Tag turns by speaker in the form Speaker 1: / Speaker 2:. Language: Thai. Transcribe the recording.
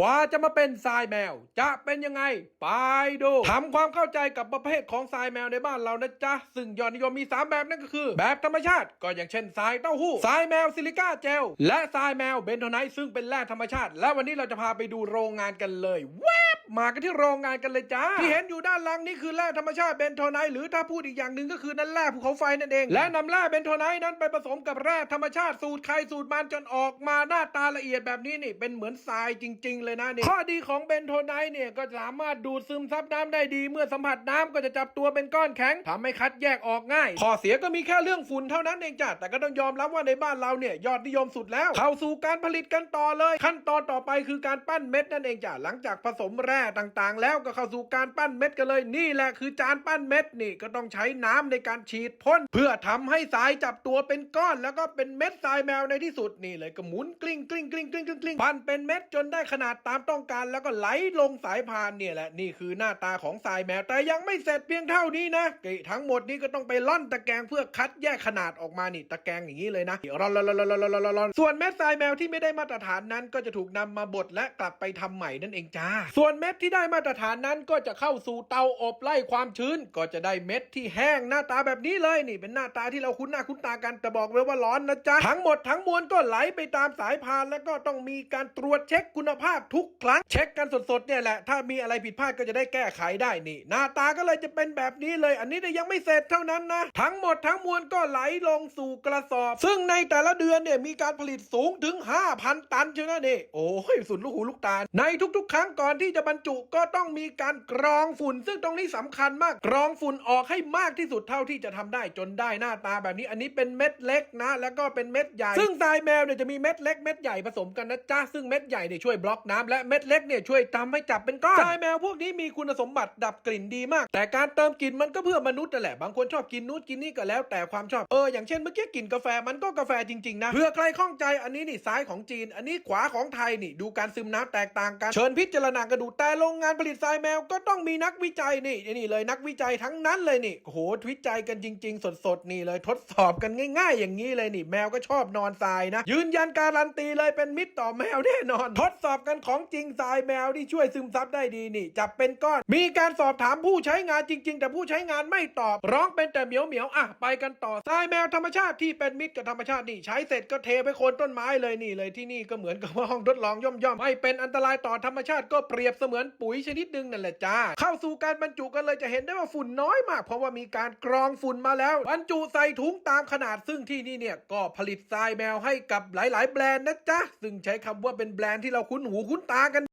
Speaker 1: กว่าจะมาเป็นทรายแมว จะเป็นยังไง ไปดูทำความเข้าใจกับประเภทของทรายแมวในบ้านเรานะจ๊ะ ซึ่งยอดนิยมมี 3 แบบนั่นก็คือ แบบธรรมชาติก็อย่างเช่นทรายเต้าหู้ทรายแมวซิลิก้าเจล และทรายแมวเบนโทไนท์ซึ่งเป็นแร่ธรรมชาติ และวันนี้เราจะพาไปดูโรงงานกันเลยเว้ มากันที่โรงงานกันเลยจ้า ที่เห็นอยู่ด้านหลังนี่คือแร่ธรรมชาติเบนโทไนท์หรือถ้าพูดอีกอย่างหนึ่งก็คือนั่นแร่ภูเขาไฟนั่นเอง และนำแร่เบนโทไนท์นั้นไปผสมกับแร่ธรรมชาติสูตรใครสูตรมันจนออกมาหน้าตาละเอียดแบบนี้นี่เป็นเหมือนทรายจริง ๆ เลยนะนี่ข้อดีของเบนโทไนท์เนี่ยก็สามารถดูดซึมซับน้ำได้ดี เมื่อสัมผัสน้ำก็จะจับตัวเป็นก้อนแข็งทำให้คัดแยกออกง่ายข้อเสียก็มีแค่เรื่องฝุ่นเท่านั้นเองจ้ะแต่ก็ต้องยอมรับว่าในบ้านเราเนี่ยยอดนิยมสุดแล้ว เข้าสู่การผลิตกันต่อเลย ขั้นตอนต่อไปคือการปั้นเม็ดนั่นเองจ้ะหลังจากผสมแร่ต่างๆ แล้วก็เข้าสู่การปั้นเม็ดกันเลยนี่แหละคือจานปั้นเม็ดนี่ก็ต้องใช้น้ำในการฉีดพ่นเพื่อทำให้สายจับตัวเป็นก้อนแล้วก็เป็นเม็ดทรายแมวในที่สุดนี่เลยก็หมุนกลิ้งกลิ้งกลิ้งกลิ้งกลิ้งกลิ้งปั้นเป็นเม็ดจนได้ขนาดตามต้องการ แล้วก็ไหลลงสายพานเนี่ยแหละนี่คือหน้าตาของทรายแมวแต่ยังไม่เสร็จเพียงเท่านี้นะกทั้งหมดนี้ก็ต้องไปล่อนตะแกรงเพื่อคัดแยกขนาดออกมานี่ตะแกรงอย่างนี้เลยนะร่อนร่อนร่อนร่อนร่อนร่อนร่อนส่วนเม็ดทรายแมวที่ไม่ได้มาตรฐานนั้นก็จะถูกนำมาบดและกลับไปทำใหม่นั่นเองจ้าส่วนเม็ดที่ได้มาตรฐานนั้นก็จะเข้าสู่เตาอบไล่ความชื้น ก็จะได้เม็ดที่แห้งหน้าตาแบบนี้เลยนี่เป็นหน้าตาที่เราคุ้นหน้าคุ้นตากันแต่บอกไว้ว่าร้อนนะจ๊ะทั้งหมดทั้งมวลก็ไหลไปตามสายพานแล้วก็ต้องมีการตรวจเช็คคุณภาพทุกครั้งเช็คกันสดๆเนี่ยแหละถ้ามีอะไรผิดพลาดก็จะได้แก้ไขได้นี่ หน้าตาก็เลยจะเป็นแบบนี้เลย อันนี้เนี่ยยังไม่เสร็จเท่านั้นนะทั้งหมดทั้งมวลก็ไหลลงสู่กระสอบ ซึ่งในแต่ละเดือนเนี่ยมีการผลิตสูงถึง 5,000 ตันเชียวนะนี่โอ้ยสุดลูกหูลูกตาในทุกๆ ครั้งก่อนที่จะบรรจุก็ต้องมีการกรองฝุ่น ซึ่งตรงนี้สำคัญมากกรองฝุ่นออกให้มากที่สุดเท่าที่จะทำได้จนได้หน้าตาแบบนี้ อันนี้เป็นเม็ดเล็กนะ แล้วก็เป็นเม็ดใหญ่ ซึ่งทรายแมวเนี่ยจะมีเม็ดเล็กเม็ดใหญ่ผสมกันนะจ๊ะซึ่งเม็ดใหญ่เนี่ยช่วยบล็อกน้ำและเม็ดเล็กเนี่ยช่วยทำให้จับเป็นก้อนทรายแมวพวกนี้มีคุณสมบัติดับกลิ่นดีมาก แต่การเติมกลิ่นมันก็เพื่อมนุษย์นั่นแหละบางคนชอบกินนู้นกินนี่ก็แล้วแต่ความชอบเอออย่างเช่นเมื่อกี้กลิ่นกาแฟมันก็กาแฟจริงๆนะเพื่อใครข้องใจอันนี้นี่ซ้ายของจีน อันนี้ขวาของไทยนี่ดูการซึมน้ำแตกต่างกันเชิญพิจารณากระดูแต่โรงงานผลิตทรายแมวก็ต้องมีนักวิจัยนี่นี่เลยนักวิจัยทั้งนั้นเลยนี่โอ้โหวิจัยกันจริง ๆ สดๆนี่เลยทดสอบกันง่าย ๆ อย่างนี้เลยนี่ แมวก็ชอบนอนทรายนะ ยืนยันการันตีเลยเป็นมิตรต่อแมวแน่นอน ทดสอบกันของจริงทรายแมวที่ช่วยซึมซับได้ดีนี่ จับเป็นก้อน มีการสอบถามผู้ใช้งานจริง ๆ แต่ผู้ใช้งานไม่ตอบ ร้องเป็นแต่เหมียวเหมียวอะไปกันต่อทรายแมวธรรมชาติที่เป็นมิตรกับธรรมชาตินี่ใช้เสร็จก็เทไปโคนต้นไม้เลยนี่เลยที่นี่ก็เหมือนกับว่าห้องทดลองย่อมๆไม่เป็นอันตรายต่อธรรมชาติก็เปรียบเสมือนปุ๋ยชนิดหนึ่งนั่นแหละจ้า เข้าสู่การบรรจุกันเลยจะเห็นได้ว่าฝุ่นน้อยมาก เพราะว่ามีการกรองฝุ่นมาแล้ว บรรจุใส่ถุงตามขนาดซึ่งที่นี่เนี่ยก็ผลิตทรายแมวให้กับหลาย ๆ แบรนด์นะจ๊ะซึ่งใช้คำว่าเป็นแบรนด์ที่เราคุ้นหูคุ้นตากัน